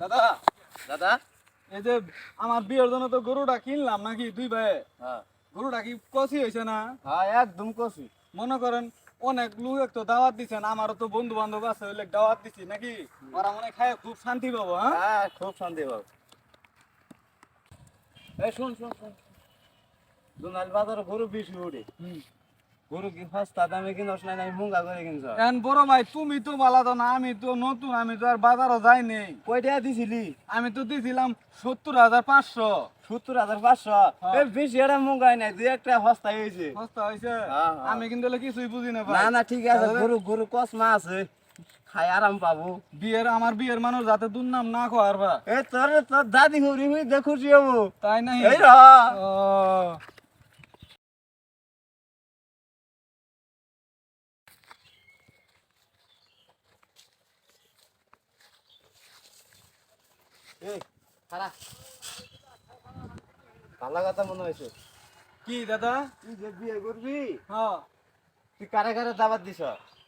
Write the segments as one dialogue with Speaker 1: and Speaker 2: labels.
Speaker 1: দাদা
Speaker 2: দাদা।
Speaker 1: এই যে আমার বিয়ের জন্য তো গরুটা কিনলাম নাকি দুই ভাই
Speaker 2: হ্যাঁ।
Speaker 1: গরুটা কি কষি হয়েছে না?
Speaker 2: হ্যাঁ একদম কষি।
Speaker 1: মনে করেন অনেক লোক তো দাওয়াত দিছেন আমারও তো বন্ধু বান্ধব আছে ওই দাওয়াত দিছি নাকি? ওরা মনে খায় খুব শান্তি পাবো হ্যাঁ?
Speaker 2: হ্যাঁ খুব শান্তি পাবো। এই শুন শুন শুন। দুনাল বাজারে গরু বেশি উঠে।
Speaker 1: হুম।
Speaker 2: গরু কি সস্তা দামে কিনছ না আমি মুঙ্গা করে কিনছ
Speaker 1: এখন বড় ভাই তুমি তো না আমি নতুন আমি তো আর বাজারও যাই নেই।
Speaker 2: কয়টা দিছিলি?
Speaker 1: আমি তো দিছিলাম সত্তর হাজার পাঁচশো।
Speaker 2: সত্তর হাজার পাঁচশো?
Speaker 1: হ্যাঁ।
Speaker 2: বেশি এটা মুঙ্গাই নাই দুই একটা সস্তা হয়েছে।
Speaker 1: সস্তা হয়েছে?
Speaker 2: হ্যাঁ, হ্যাঁ।
Speaker 1: আমি কিন্তু কিছুই বুঝি না
Speaker 2: না না ঠিক আছে গরু গরু কসমা আছে খাই আরাম পাবো।
Speaker 1: বিয়ের আমার বিয়ের মানুষ যাতে দুর্নাম না খোয়ার বা
Speaker 2: এ তোর তোর দাদি হরি হই দেখুছি
Speaker 1: তাই
Speaker 2: এই র
Speaker 1: ও
Speaker 2: এই খারা ভালো কথা মনে হয়েছে।
Speaker 1: কি দাদা?
Speaker 2: তুই যে বিয়ে করবি
Speaker 1: হ্যাঁ।
Speaker 2: তুই কারে কারে দাবাত দিছ?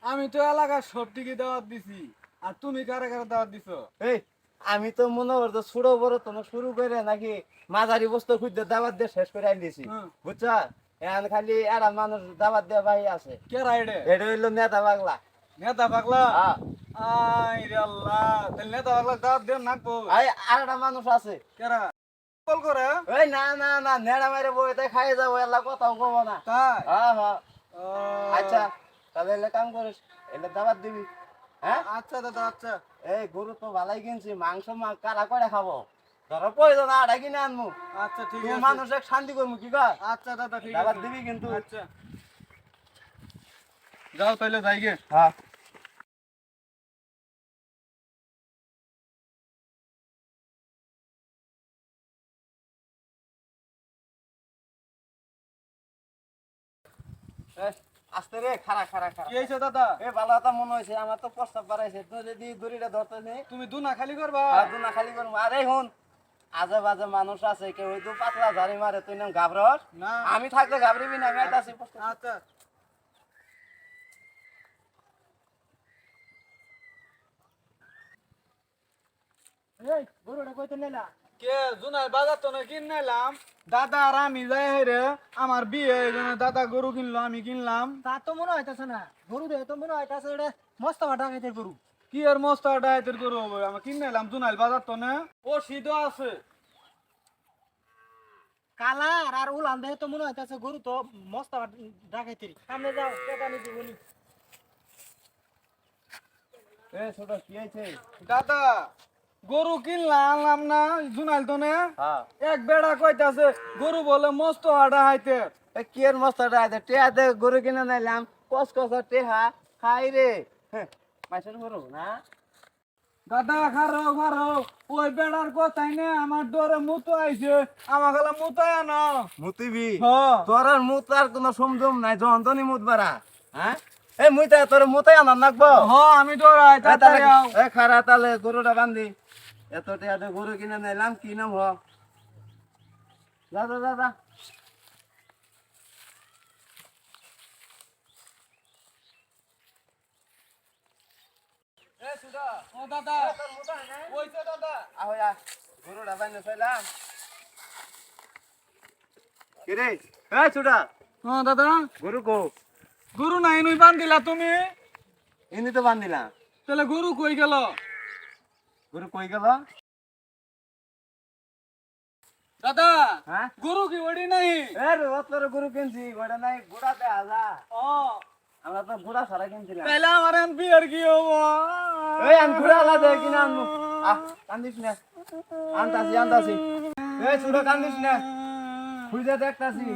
Speaker 1: আমি তো এলাকার সব টিকে দাওয়াত দিছি। আর তুমি কারে কারে দাওয়াত দিছো?
Speaker 2: এই আমি তো মনে করতো ছোট বড় তোমার শুরু করে নাকি মাঝারি বস্তু খুঁজতে দাবাত দিয়ে শেষ করে আনলিছি
Speaker 1: হুম।
Speaker 2: বুঝছ? এখন খালি এরা মানুষ দাবাত দেওয়া ভাই আছে।
Speaker 1: কে রাইডে?
Speaker 2: এটা হইল নেতা বাংলা
Speaker 1: নেতা পাগলা?
Speaker 2: হ্যাঁ।
Speaker 1: আই আল্লাহ তাহলে নেতা পাগলা দাওয়াত দেন নাকবো
Speaker 2: আই আরেকটা মানুষ আছে।
Speaker 1: কেরা? কল করে?
Speaker 2: ওই না না না নেড়া মারে বইতে খাই যাব এলা কথাও কব না।
Speaker 1: তাই?
Speaker 2: হ্যাঁ হ্যাঁ আচ্ছা তাহলে এলে কাম করিস এলে দাবাত দিবি হ্যাঁ?
Speaker 1: আচ্ছা দাদা আচ্ছা।
Speaker 2: এই গরু তো ভালাই কিনছি মাংস মা কারা করে খাব? ধরো প্রয়োজন আড়া কিনে আনমু।
Speaker 1: আচ্ছা ঠিক আছে।
Speaker 2: মানুষ শান্তি করব কি কর
Speaker 1: আচ্ছা দাদা ঠিক
Speaker 2: দাবাত দিবি কিন্তু।
Speaker 1: আচ্ছা। যাও তাহলে যাই গে।
Speaker 2: হ্যাঁ। আস্তে রে খারা খারা খারা
Speaker 1: কি হয়েছে দাদা?
Speaker 2: এ ভালো কথা মনে হয়েছে আমার তো প্রস্তাব বাড়াইছে। তুই যদি দড়িটা ধরতে নেই
Speaker 1: তুমি দুনা খালি করবা।
Speaker 2: আর না খালি করব। আরে হুন আজে বাজে মানুষ আছে কেউ হয়তো পাতলা ঝাড়ি মারে তুই নাম ঘাবরস
Speaker 1: না।
Speaker 2: আমি থাকলে ঘাবড়িবি না আমি
Speaker 1: আচ্ছা।
Speaker 2: এই গরুটা কইতে নেলা?
Speaker 1: কে? জুনাই বাজার তো না কিন নিলাম দাদা আর আমি যাই রে আমার বিয়ে এই দাদা গরু কিনলো আমি কিনলাম।
Speaker 3: তা তো মনে হইতাছে না গরু দেখে তো মনে হইতাছে এটা মস্ত ভাটা খাইতে গরু।
Speaker 1: কি আর মস্ত ডায়েতের গরু হবে? আমি কিন নিলাম জুনাইল বাজার তো না ও আছে।
Speaker 3: কালার আর উলান দেখে তো মনে হইতাছে গরু তো মস্ত ডাকাইতে সামনে যাও টাকা নিতে বলি।
Speaker 2: এ ছোট কি হয়েছে
Speaker 1: দাদা! গরু কিনলাম আনলাম না জুনাইল তো না?
Speaker 2: হ্যাঁ।
Speaker 1: এক বেড়া কইতাছে গরু বলে মস্ত আডা হাইতে।
Speaker 2: কি এর মস্ত আছে টেহা দে গরু কিনে নিলাম কস কস টেহা খাই রে। মাইসের গরু না?
Speaker 1: দাদা খারো খারো ওই বেড়ার কথাই না আমার ডরে মুতো আইছে আমার গেলা মুতায় না
Speaker 2: মুতিবি?
Speaker 1: হ
Speaker 2: তোর আর মুত আর কোনো সমজম নাই যন্তনি মুত বারা হ্যাঁ? এই মুইতা তোর মুতাই আনার নাকবো
Speaker 1: হ আমি ডরাই
Speaker 2: এ
Speaker 1: তাড়াতাড়ি আও।
Speaker 2: এ খারা তাহলে গরুটা বান্ধি। এত টেহাতে গরু কিনে নিলাম কি নাম হ? যা যা
Speaker 1: ও দাদা ওই যে দাদা।
Speaker 2: আহো আ গরুটা বান্ধে ফেলাম কিরে? এ ছুটা
Speaker 1: হ্যাঁ দাদা।
Speaker 2: গরু কো?
Speaker 1: গরু নাই নই বান্ধিলা তুমি?
Speaker 2: এমনি তো বান্ধিলাম
Speaker 1: তাহলে গরু কই গেল?
Speaker 2: গরু কই গেল?
Speaker 1: দাদা
Speaker 2: হ্যাঁ?
Speaker 1: গরু কি ওড়ি নাই?
Speaker 2: এ রে গরু কিনছি গোটা নাই গোড়া দে হাজা
Speaker 1: ও।
Speaker 2: আমরা তো গোড়া সারা কিনছিলাম।
Speaker 1: তাহলে আমার এখন বিয়ের কি হব?
Speaker 2: এই আন ঘুরে আলাদা কিনা আনব আহ কান্দিস না। আনতাছি আনতাছি। এই ছোট কান্দিস না। খুঁজে দেখতাছি।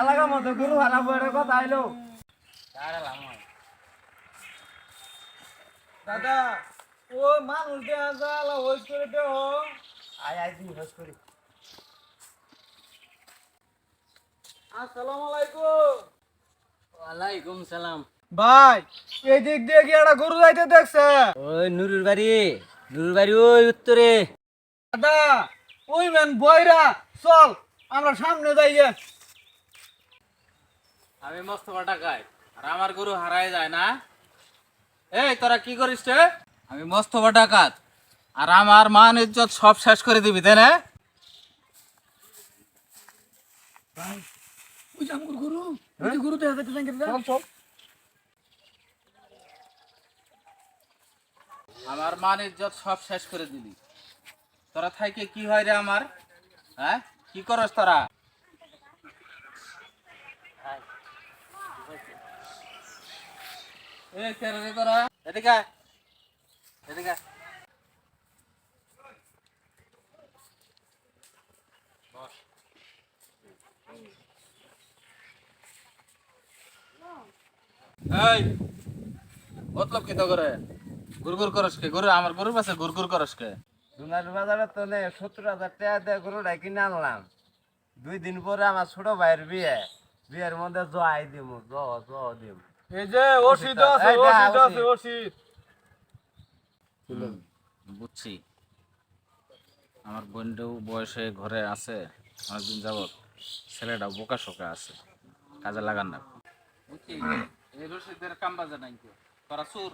Speaker 2: এলাকার মধ্যে গরু হারাবো এটা কথা আইলো।
Speaker 1: দাদা ও মানুষ দেয়া জালা হইস করে দেহ।
Speaker 2: আয় আয় দিন হস করি।
Speaker 1: আসসালামু আলাইকুম।
Speaker 3: ওয়ালাইকুম সালাম।
Speaker 1: ভাই এই দিক দিয়ে কি একটা গরু যাইতে দেখছে?
Speaker 3: ওই নুরুর বাড়ি নুরুর বাড়ি ওই উত্তরে।
Speaker 1: দাদা ওই ম্যান বয়রা চল আমরা সামনে যাই
Speaker 4: আমি মস্ত টাকায় আর আমার গরু হারায় যায় না। এই তোরা কি করিস রে? আমি মস্ত ডাকাত আর আমার মান ইজ্জত সব শেষ করে দিবি তাই না?
Speaker 2: চল চল।
Speaker 4: আমার মান ইজ্জত সব শেষ করে দিলি। তোরা থাইকে কি হয় রে আমার? হ্যাঁ? কি করস তোরা এ কেন রে তোরা এদিকে আয়। এদিকে আয়। বস। মতলব কি তো করে? গুরগুর করস কে? গরু, আমার গরুর পাশে গুরগুর করস কে?
Speaker 2: তো গরুটা কিনে আনলাম। দুই দিন পরে আমার ছোট ভাইয়ের বিয়ে। বিয়ের মধ্যে জয় দিব জ জ দিব
Speaker 1: এই যে ওষুধ আছে ওষুধ আছে
Speaker 2: ওষুধ।
Speaker 1: ওষুধ
Speaker 4: বুঝছি। আমার বোনটাও বয়সে ঘরে আছে অনেকদিন যাবত ছেলেটা বোকা শোকা আছে কাজে লাগান না। বুঝছি। এই রশিদের কাম বাজে নাই। তোরা চুর।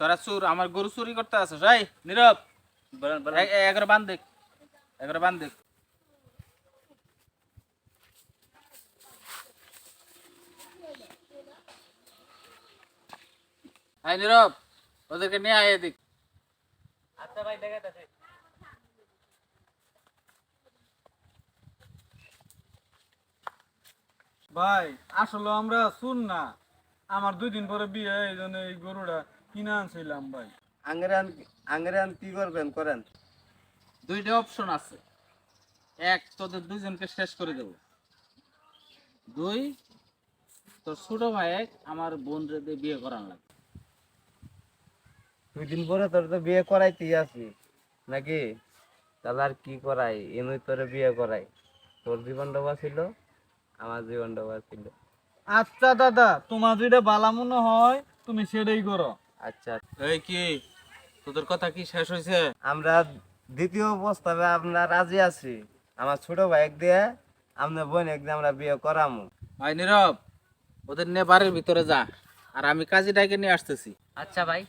Speaker 4: তোরা চুর আমার গরু চুরি করতে আছে রাই নীরব। এগারো বান দেখ। এগারো বান দেখ। এই নীরব ওদেরকে নিয়ে আয় এদিক।
Speaker 3: আচ্ছা ভাই দেখাইতেছে
Speaker 1: ভাই আসলে আমরা শুন না। আমার দুই দিন পরে বিয়ে এই জন্য এই গরুটা কিনে আনছিলাম ভাই।
Speaker 2: আঙ্গরান আঙ্গরান কি করবেন করেন।
Speaker 4: দুইটা অপশন আছে। এক তোদের দুইজনকে শেষ করে দেব। দুই তোর ছোট ভাই এক আমার বোন রে বিয়ে করান লাগবে
Speaker 2: দুই দিন পরে তোর তো বিয়ে করাইতেই আছি নাকি? তাহলে আর কি করাই? এমনি তোরে বিয়ে করাই। তোর জীবনটা ছিল আমার জীবনটা ছিল
Speaker 1: আচ্ছা দাদা তোমার যেটা বালা মনে হয় তুমি সেটাই করো।
Speaker 2: আচ্ছা।
Speaker 4: এই কি? তোদের কথা কি শেষ হয়েছে
Speaker 2: আমরা দ্বিতীয় প্রস্তাবে আমরা রাজি আছি। আমার ছোট ভাই এক দিয়ে আপনার বোন একদিন আমরা বিয়ে করামু।
Speaker 4: ভাই নীরব ওদের নিয়ে বাড়ির ভিতরে যা আর আমি কাজী ডাইকে নিয়ে আসতেছি।
Speaker 3: আচ্ছা ভাই।